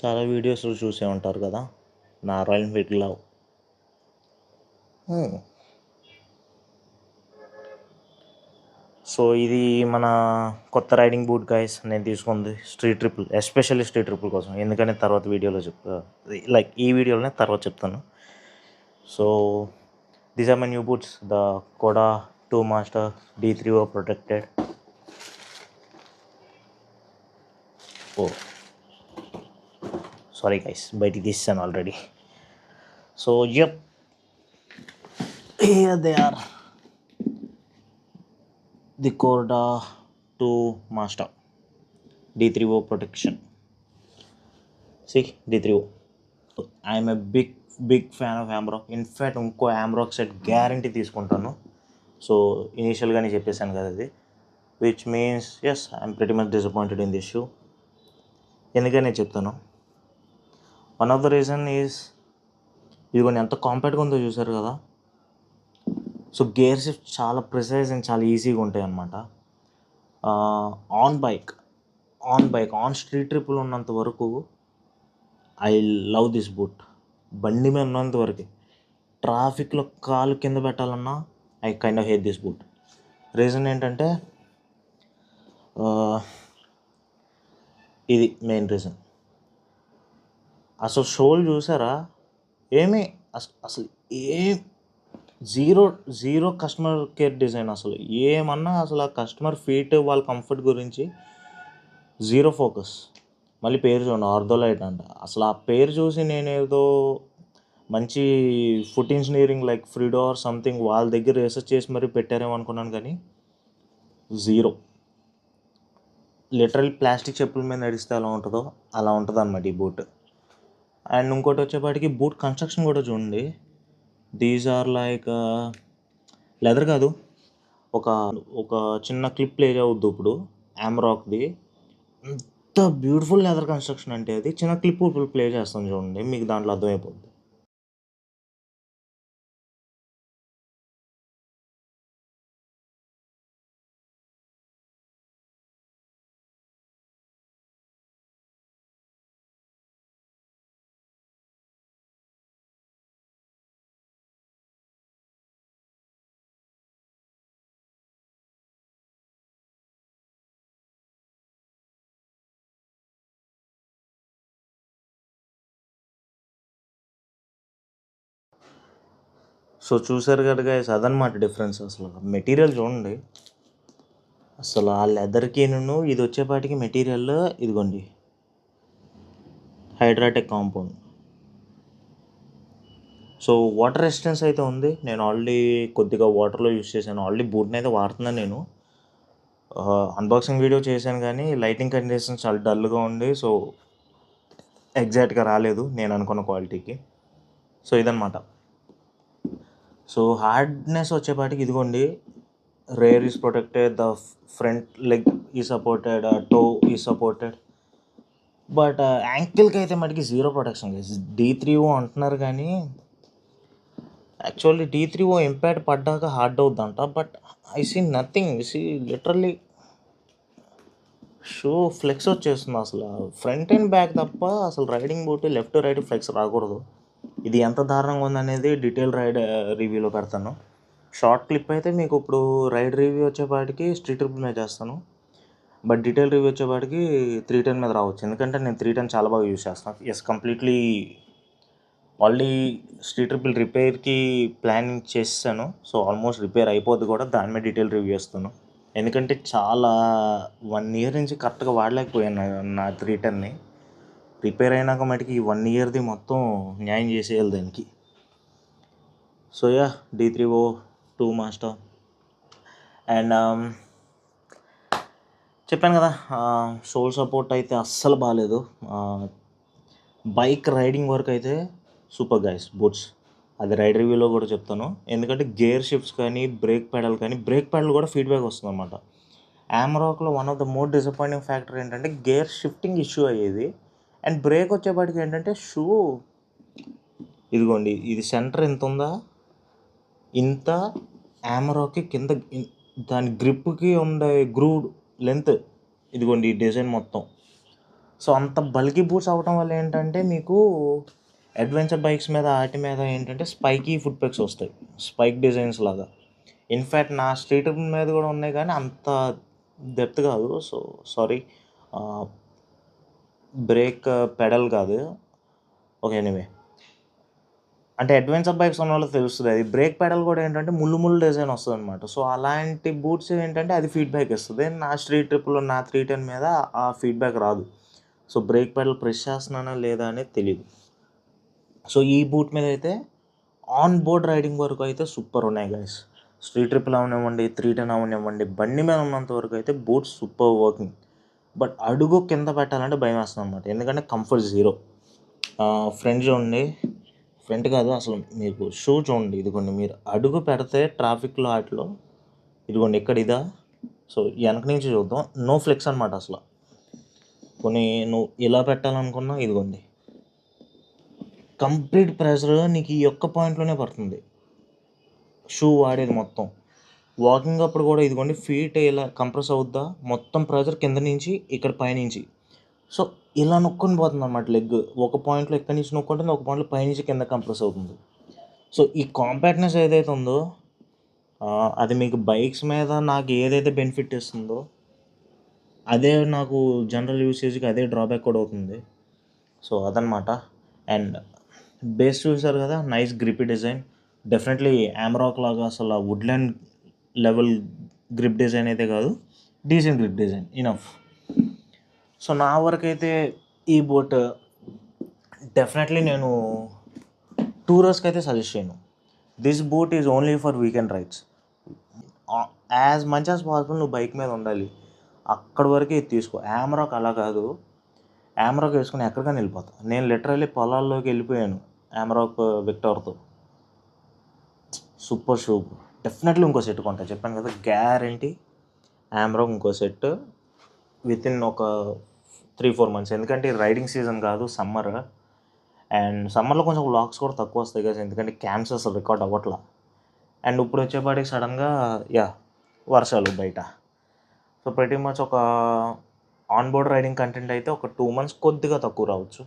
చాలా వీడియోస్లో చూసే ఉంటారు కదా? నా రాయల్ ఎన్ఫీల్డ్ లవ్ సో ఇది మన కొత్త రైడింగ్ బూట్ గైస్ నేను తీసుకుంది street triple especially street triple కోసం. ఎందుకని తర్వాత వీడియోలో చెప్తా లైక్ ఈ వీడియోలోనే తర్వాత చెప్తాను. So these are my new boots the Koda toe master D three O protected oh. Sorry guys బయటికి తీసాను already so yup here they are the Korda toe master D three O protection see D three O I'm a big big fan of Amrak in fact ఇంకో Amrak set guarantee తీసుకుంటాను. So ఇనీషియల్గానే చెప్పేశాను కదా అది. Which means yes I'm pretty much disappointed in this shoe ఎందుకని చెప్తాను? One of the reason is ఇదిగోండి ఎంత కాంపాక్ట్గా ఉందో చూసారు కదా. సో గేర్ షిఫ్ట్ చాలా ప్రిసైజ్ అండ్ చాలా ఈజీగా ఉంటాయి అన్నమాట. On bike on bike on Street ట్రిప్లు ఉన్నంత వరకు ఐ లవ్ దిస్ బూట్ బండి మీద ఉన్నంత వరకు ట్రాఫిక్లో కాలు కింద పెట్టాలన్నా I kind of hate this boot reason ఏంటంటే ఇది మెయిన్ రీజన్ అసలు షోలు చూసారా? ఏమీ అసలు అసలు ఏ zero zero customer care design అసలు. ఏమన్నా అసలు ఆ కస్టమర్ ఫీట్ వాళ్ళ కంఫర్ట్ గురించి జీరో ఫోకస్. మళ్ళీ పేరు చూడండి ఆర్థోలైట్ అంట. అసలు ఆ పేరు చూసి నేను ఏదో మంచి foot engineering like Freedo or something వాళ్ళ దగ్గర రీసెర్చ్ చేసి మరీ పెట్టారేమో అనుకున్నాను కానీ జీరో. లిటరల్ ప్లాస్టిక్ చెప్పుల మీద నడిస్తే ఎలా ఉంటుందో? అలా ఉంటుంది అన్నమాట ఈ బూట్. అండ్ ఇంకోటి వచ్చేపాటికి బూట్ కన్స్ట్రక్షన్ కూడా చూడండి. దీస్ ఆర్ లైక్ లెదర్ కాదు. ఒక ఒక చిన్న క్లిప్ ప్లే అవుద్ది ఇప్పుడు. ఆమ్రాక్ది ఎంత బ్యూటిఫుల్ లెదర్ కన్స్ట్రక్షన్ అంటే అది. చిన్న క్లిప్ ఇప్పుడు ప్లే చేస్తాను చూడండి. మీకు దాంట్లో అర్థమైపోద్ది. సో చూసారు కదా guys, అదనమాట డిఫరెన్స్ అసలు. మెటీరియల్ చూడండి. అసలు ఆ లెదర్కి నేను ఇది వచ్చేపాటికి మెటీరియల్ ఇదిగోండి. Hydratech compound so water resistance అయితే ఉంది. నేను ఆల్రెడీ కొద్దిగా వాటర్లో యూస్ చేశాను. ఆల్రెడీ బూట్ని అయితే వాడుతున్నాను నేను. అన్బాక్సింగ్ వీడియో చేశాను కానీ లైటింగ్ కండిషన్స్ చాలా డల్గా ఉంది. సో ఎగ్జాక్ట్గా రాలేదు. నేను అనుకున్న క్వాలిటీకి సో ఇదనమాట సో హార్డ్నెస్ వచ్చేపాటికి ఇదిగోండి rear is protected the front leg ఈ సపోర్టెడ్ టో ఈ సపోర్టెడ్ బట్ యాంకిల్కి అయితే మటుకి zero protection D three O అంటున్నారు కానీ actually D three O impact పడ్డాక hard అవుద్దంట. But I see nothing see literally shoe flex వచ్చేస్తుంది అసలు. ఫ్రంట్ అండ్ బ్యాక్ తప్ప అసలు riding boot left right flex రాకూడదు. ఇది ఎంత దారుణంగా ఉందనేది డీటెయిల్ రైడ్ రివ్యూలో పెడతాను. షార్ట్ క్లిప్ అయితే మీకు ఇప్పుడు రైడ్ రివ్యూ వచ్చేపాటికి స్ట్రీట్ ట్రిప్ మీద చేస్తాను. బట్ డీటెయిల్ రివ్యూ వచ్చేపాటికి త్రీ టెన్ మీద రావచ్చు. ఎందుకంటే నేను త్రీ టెన్ చాలా బాగా యూజ్ చేస్తాను. Yes completely already Street Triple రిపేర్కి planning చేసాను సో ఆల్మోస్ట్ రిపేర్ అయిపోద్ది కూడా. దాని మీద డీటెయిల్ రివ్యూ చేస్తాను. ఎందుకంటే చాలా వన్ ఇయర్ నుంచి కరెక్ట్గా వాడలేకపోయాను నా- నా త్రీ టెన్ని. రిపేర్ అయినాక మటుకి ఈ వన్ ఇయర్ది మొత్తం న్యాయం చేసేయాలి దానికి. So yeah D three O toe master and చెప్పాను కదా సోల్ సపోర్ట్ అయితే అస్సలు బాగాలేదు బైక్ రైడింగ్ వర్క్ అయితే సూపర్ గైస్ బూట్స్ అది రైడ్ రివ్యూలో కూడా చెప్తాను. ఎందుకంటే గేర్ షిఫ్ట్స్ కానీ బ్రేక్ ప్యాడల్ కానీ బ్రేక్ ప్యాడల్ కూడా ఫీడ్బ్యాక్ వస్తుంది అనమాట ఆమ్రాక్లో one of the most disappointing factor ఏంటంటే గేర్ షిఫ్టింగ్ ఇష్యూ అయ్యేది. అండ్ బ్రేక్ వచ్చేపాటికి ఏంటంటే షూ. ఇదిగోండి ఇది సెంటర్ ఎంత ఉందా ఇంత యామరాకి కింద దాని గ్రిప్కి ఉండే గ్రూవ్ లెంత్. ఇదిగోండి ఈ డిజైన్ మొత్తం. సో అంత బల్కి బూట్స్ అవ్వటం వల్ల ఏంటంటే మీకు అడ్వెంచర్ బైక్స్ మీద వాటి మీద ఏంటంటే స్పైకీ ఫుట్ పెక్స్ వస్తాయి. స్పైక్ డిజైన్స్ లాగా. ఇన్ఫ్యాక్ట్ నా స్ట్రీట్ మీద కూడా ఉన్నాయి కానీ అంత డెప్త్ కాదు. So sorry. బ్రేక్ పెడల్ కాదు. Okay anyway. అంటే అడ్వెంచర్ బైక్స్ ఉన్న వాళ్ళకి తెలుస్తుంది. అది బ్రేక్ పెడల్ కూడా ఏంటంటే ముళ్ళు ముళ్ళు డిజైన్ వస్తుంది అనమాట సో అలాంటి బూట్స్ ఏంటంటే అది ఫీడ్బ్యాక్ ఇస్తుంది. నా స్ట్రీట్ ట్రిప్లో నా త్రీ టెన్ మీద ఆ ఫీడ్బ్యాక్ రాదు. సో బ్రేక్ పెడల్ ప్రెస్ చేస్తున్నానా లేదా అనేది తెలియదు సో ఈ బూట్ మీద అయితే ఆన్ బోర్డ్ రైడింగ్ వరకు అయితే సూపర్ ఉన్నాయి గైస్ స్ట్రీట్ ట్రిప్లో అవనివ్వండి త్రీ టెన్ అవనివ్వండి బండి మీద ఉన్నంత వరకు అయితే బూట్స్ సూపర్ వర్కింగ్. బట్ అడుగు కింద పెట్టాలంటే భయం వేస్తుంది అనమాట ఎందుకంటే కంఫర్ట్ జీరో ఫ్రంట్ చూడండి. ఫ్రంట్ కాదు అసలు మీకు షూ చూడండి. ఇదిగోండి మీరు అడుగు పెడితే ట్రాఫిక్లో వాటిలో ఇదిగోండి ఇక్కడ ఇదా. సో వెనక నుంచి చూద్దాం. నో ఫ్లెక్స్ అనమాట అసలు. కొన్ని నువ్వు ఇలా పెట్టాలనుకున్నా ఇదిగోండి. కంప్లీట్ ప్రెషర్ నీకు ఈ ఒక్క పాయింట్లోనే పడుతుంది. షూ వాడేది మొత్తం. వాకింగ్ అప్పుడు కూడా ఇదిగోండి ఫీట్ ఇలా కంప్రెస్ అవుద్దా? మొత్తం ప్రెజర్ కింద నుంచి ఇక్కడ పైనుంచి సో ఇలా నొక్కొని పోతుంది అనమాట లెగ్ ఒక పాయింట్లో ఎక్కడి నుంచి నొక్కుంటుంది ఒక పాయింట్లో పైనుంచి కింద కంప్రెస్ అవుతుంది. సో ఈ కాంపాక్ట్నెస్ ఏదైతే ఉందో అది మీకు బైక్స్ మీద నాకు ఏదైతే బెనిఫిట్ ఇస్తుందో అదే నాకు జనరల్ యూసేజ్కి అదే డ్రాబ్యాక్ కూడా అవుతుంది. సో అదనమాట అండ్ బేస్ చూసారు కదా nice grippy design definitely Amrak లాగా అసలు వుడ్లాండ్ లెవెల్ గ్రిప్ డిజైన్ అయితే కాదు. Decent grip design enough so నా వరకు అయితే ఈ బోట్ డెఫినెట్లీ నేను టూరర్స్కి అయితే సజెస్ట్ చేయను. This boot is only for weekend rides as much as possible నువ్వు బైక్ మీద ఉండాలి. అక్కడి వరకే ఇది తీసుకో. యామ్రాక్ అలా కాదు. యామ్రాక్ వేసుకుని ఎక్కడికైనా వెళ్ళిపోతా. నేను లిటరల్లీ పొలాల్లోకి వెళ్ళిపోయాను ఆమ్రాక్ విక్టర్తో సూపర్ షూపర్ డెఫినెట్లీ ఇంకో సెట్ కొంటా. చెప్పాను కదా గ్యారంటీ ఆమ్రాక్ ఇంకో సెట్ విత్ ఇన్ ఒక త్రీ ఫోర్ మంత్స్. ఎందుకంటే రైడింగ్ సీజన్ కాదు సమ్మర్. అండ్ సమ్మర్లో కొంచెం లాక్స్ కూడా తక్కువ వస్తాయి కదా ఎందుకంటే క్యాంప్స్ అసలు రికార్డ్ అవ్వట్లా. అండ్ ఇప్పుడు వచ్చేపాటికి సడన్గా యా వర్షాలు బయట. సో ప్రతి మచ్ ఒక ఆన్ బోర్డ్ రైడింగ్ కంటెంట్ అయితే ఒక టూ మంత్స్ కొద్దిగా తక్కువ రావచ్చు.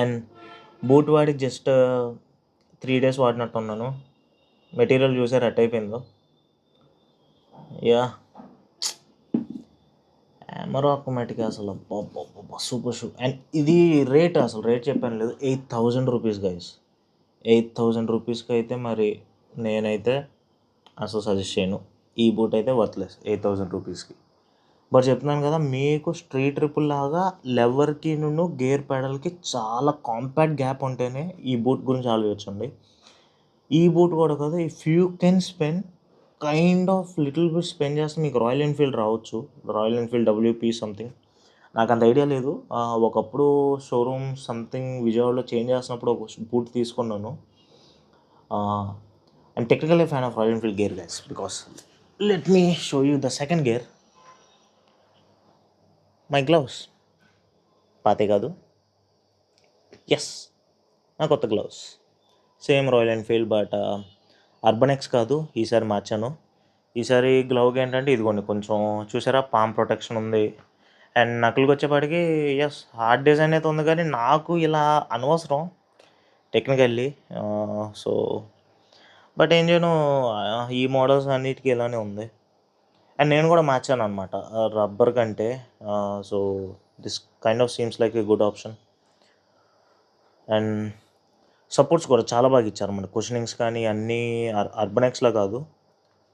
అండ్ బూట్ వాడి జస్ట్ త్రీ డేస్ వాడినట్టు ఉన్నాను మెటీరియల్ చూసారు రెట్ అయిపోయిందో? యా. అమరాక్మెటిక్ అసలు సూపర్ షూ అండ్ ఇది రేట్ అసలు రేట్ చెప్పాను లేదు eight thousand rupees guys eight thousand రూపీస్కి అయితే మరి నేనైతే అసలు సజెస్ట్ చేయను. ఈ బూట్ అయితే వర్త్లెస్ ఎయిట్ థౌజండ్ రూపీస్కి బట్ చెప్తున్నాను కదా మీకు స్ట్రీట్ ట్రిపుల్ లాగా లెవర్కి నుండి గేర్ పెడల్కి చాలా కాంపాక్ట్ గ్యాప్ ఉంటేనే ఈ బూట్ గురించి ఆలోచించండి. ఈ బూట్ కూడా కదా if you can spend kind of little bit spend చేస్తే మీకు రాయల్ ఎన్ఫీల్డ్ రావచ్చు. రాయల్ ఎన్ఫీల్డ్ డబ్ల్యూపీ సంథింగ్ నాకు అంత ఐడియా లేదు. ఒకప్పుడు షోరూమ్ సంథింగ్ విజయవాడలో చేంజ్ చేసినప్పుడు ఒక బూట్ తీసుకున్నాను. And technical fan of Royal Enfield gear guys because let me show you the second gear my gloves పాతే కాదు. ఎస్ నా కొత్త gloves same Royal Enfield but urban X కాదు. ఈసారి మార్చాను. ఈసారి గ్లౌకి ఏంటంటే ఇదిగోండి కొంచెం చూసారా? పామ్ ప్రొటెక్షన్ ఉంది. అండ్ నకులుకి వచ్చేపాటికి ఎస్ హార్డ్ డిజైన్ అయితే ఉంది కానీ నాకు ఇలా అనవసరం టెక్నికల్లీ. సో బట్ ఏం చేయను ఈ మోడల్స్ అన్నిటికీ ఇలానే ఉంది. అండ్ నేను కూడా మార్చాను అనమాట రబ్బర్ కంటే. So this kind of seems like a good option. And supports కూడా చాలా బాగా ఇచ్చారు మన క్వశ్చనింగ్స్ కానీ అన్నీ అర్- అర్బన్ ఎక్స్లో కాదు.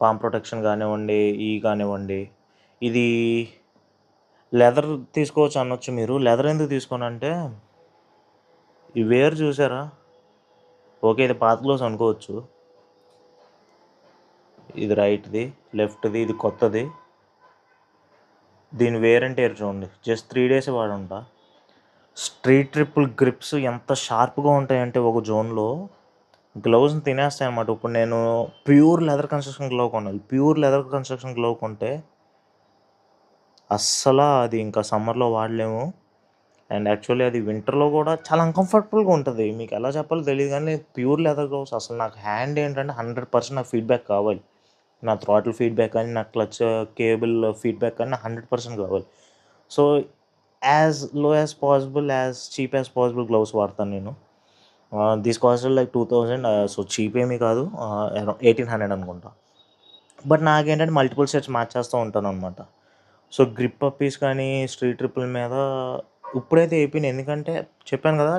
పామ్ ప్రొటెక్షన్ కానివ్వండి ఈ కానివ్వండి. ఇది లెదర్ తీసుకోవచ్చు అనొచ్చు మీరు. లెదర్ ఎందుకు తీసుకోను అంటే ఈ వేర్ చూసారా? ఓకే ఇది పాత గ్లోవ్స్ అనుకోవచ్చు. ఇది రైట్ది లెఫ్ట్ది ఇది కొత్తది. దీని వేర్ అంటే చూడండి. జస్ట్ త్రీ డేస్ వాడుంటా. స్ట్రీట్ ట్రిపుల్ గ్రిప్స్ ఎంత షార్ప్గా ఉంటాయంటే ఒక జోన్లో గ్లౌస్ని తినేస్తాయి అనమాట ఇప్పుడు నేను ప్యూర్ లెదర్ కన్స్ట్రక్షన్ గ్లౌ కొనాలి ప్యూర్ లెదర్ కన్స్ట్రక్షన్ గ్లౌ కొంటే అస్సలు అది ఇంకా సమ్మర్లో వాడలేము. అండ్ యాక్చువల్లీ అది వింటర్లో కూడా చాలా అన్కంఫర్టబుల్గా ఉంటుంది. మీకు ఎలా చెప్పాలో తెలియదు కానీ ప్యూర్ లెదర్ గ్లౌస్ అసలు నాకు హ్యాండ్ ఏంటంటే హండ్రెడ్ పర్సెంట్ నాకు ఫీడ్బ్యాక్ కావాలి. నా థ్రాటిల్ ఫీడ్బ్యాక్ కానీ నా క్లచ్ కేబుల్ ఫీడ్బ్యాక్ కానీ హండ్రెడ్ పర్సెంట్ కావాలి. So యాజ్లో as possible as cheap as possible gloves వాడతాను నేను. This cost like two thousand so cheap ఏమీ కాదు ఎయిటీన్ హండ్రెడ్ అనుకుంటా. బట్ నాకేంటంటే మల్టిపుల్ సెట్స్ మార్చేస్తూ ఉంటాను అనమాట సో గ్రిప్ పప్పీస్ కానీ స్ట్రీట్ ట్రిప్పుల మీద ఇప్పుడైతే అయిపోయినాయి. ఎందుకంటే చెప్పాను కదా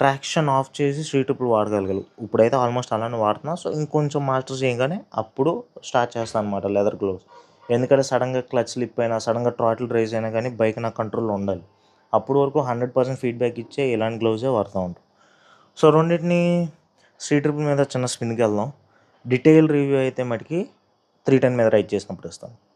ట్రాక్షన్ ఆఫ్ చేసి స్ట్రీట్ ట్రిప్పులు వాడగలగలు. ఇప్పుడైతే ఆల్మోస్ట్ అలానే వాడుతున్నా. సో ఇంకొంచెం మాస్టర్ చేయగానే అప్పుడు స్టార్ట్ చేస్తాను అనమాట లెదర్ గ్లోవ్స్ ఎందుకంటే సడన్గా క్లచ్ స్లిప్ అయినా సడన్గా ట్రాటిల్ రైజ్ అయినా కానీ బైక్ నా కంట్రోల్లో ఉండాలి. అప్పుడు వరకు హండ్రెడ్ పర్సెంట్ ఫీడ్బ్యాక్ ఇచ్చే ఇలాంటి గ్లౌజే వాడుతూ ఉంటాం. సో రెండింటిని సీ ట్రిప్ మీద చిన్న స్పిన్కి వెళ్దాం. డీటెయిల్ రివ్యూ అయితే మటుకి త్రీ టెన్ మీద రైడ్ చేసినప్పుడు ఇస్తాను.